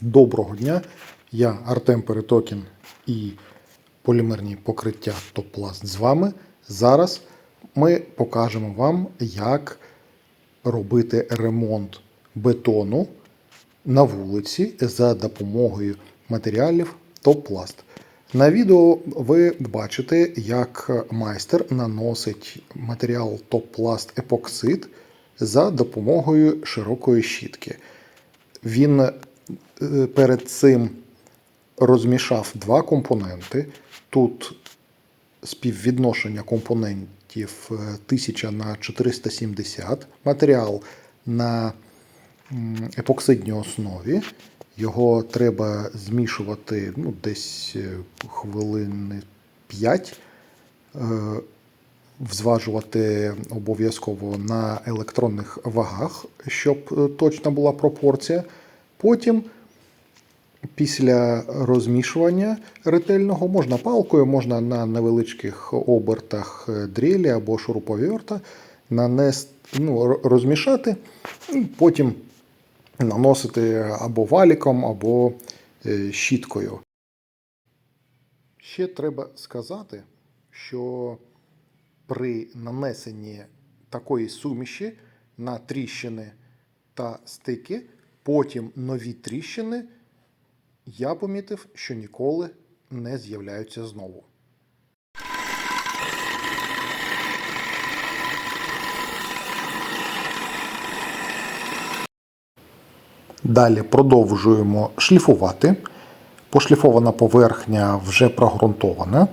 Доброго дня! Я Артем Перетокін і полімерні покриття Топласт з вами. Зараз ми покажемо вам, як робити ремонт бетону на вулиці за допомогою матеріалів Топласт. На відео ви бачите, як майстер наносить матеріал Топласт епоксид за допомогою широкої щітки. Він перед цим розмішав два компоненти. Тут співвідношення компонентів е, 1000 на 470, матеріал на епоксидній основі. Його треба змішувати ну, десь е, хвилини 5. Е, Взважувати обов'язково на електронних вагах, щоб е, точна була пропорція. Потім, після розмішування ретельного, можна палкою, можна на невеличких обертах дрілі або шуруповерта нанести, ну, розмішати, і потім наносити або валіком, або е, щіткою. Ще треба сказати, що при нанесенні такої суміші на тріщини та стики, потім нові тріщини, я помітив, що ніколи не з'являються знову. Далі продовжуємо шліфувати. Пошліфована поверхня вже прогрунтована.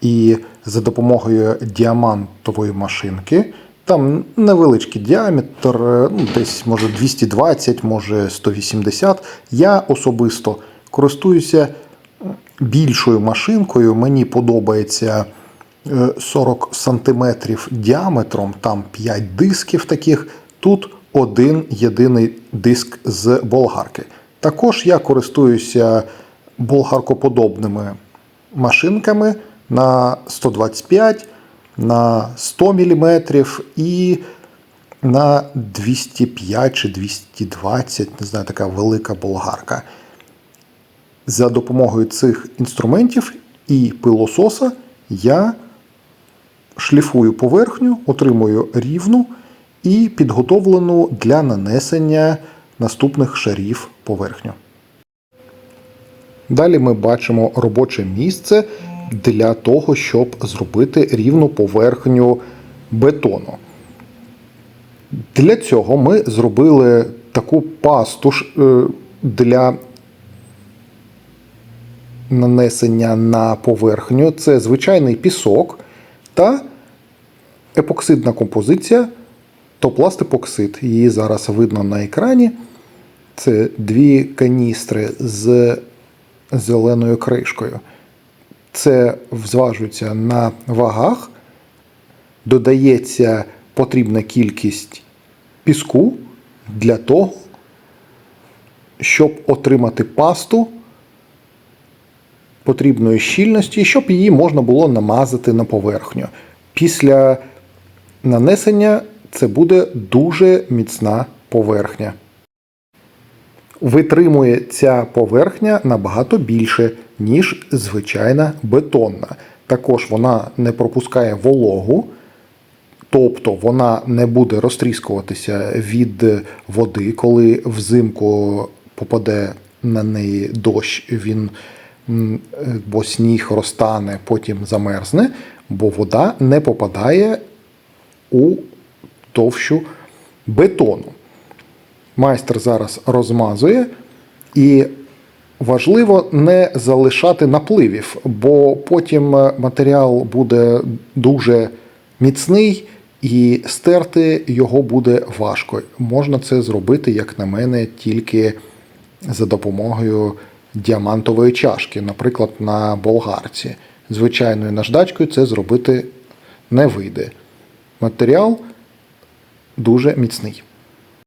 І за допомогою діамантової машинки, там невеличкий діаметр, е, ну, десь може 220, може 180. Я особисто користуюся більшою машинкою. Мені подобається е, 40 см діаметром, там 5 дисків таких. Тут один єдиний диск з болгарки. Також я користуюся болгаркоподобними машинками на 125, на 100 мм і на 205 чи 220, не знаю, така велика болгарка. За допомогою цих інструментів і пилососа я шліфую поверхню, отримую рівну і підготовлену для нанесення наступних шарів поверхню. Далі ми бачимо робоче місце для того, щоб зробити рівну поверхню бетону. Для цього ми зробили таку пасту е, для нанесення на поверхню. Це звичайний пісок та епоксидна композиція топласт епоксид. Її зараз видно на екрані. Це дві каністри з зеленою кришкою. Це взважується на вагах, додається потрібна кількість піску для того, щоб отримати пасту потрібної щільності, щоб її можна було намазати на поверхню. Після нанесення це буде дуже міцна поверхня. Витримує ця поверхня набагато більше, ніж звичайна бетонна. Також вона не пропускає вологу, тобто вона не буде розтріскуватися від води, коли взимку попаде на неї дощ, він е, бо сніг розтане, потім замерзне, бо вода не попадає у товщу бетону. Майстер зараз розмазує, і важливо не залишати напливів, бо потім е, матеріал буде дуже міцний і стерти його буде важко. Можна це зробити, як на мене, тільки за допомогою діамантової чашки, наприклад, на болгарці. Звичайною наждачкою це зробити не вийде. Матеріал дуже міцний.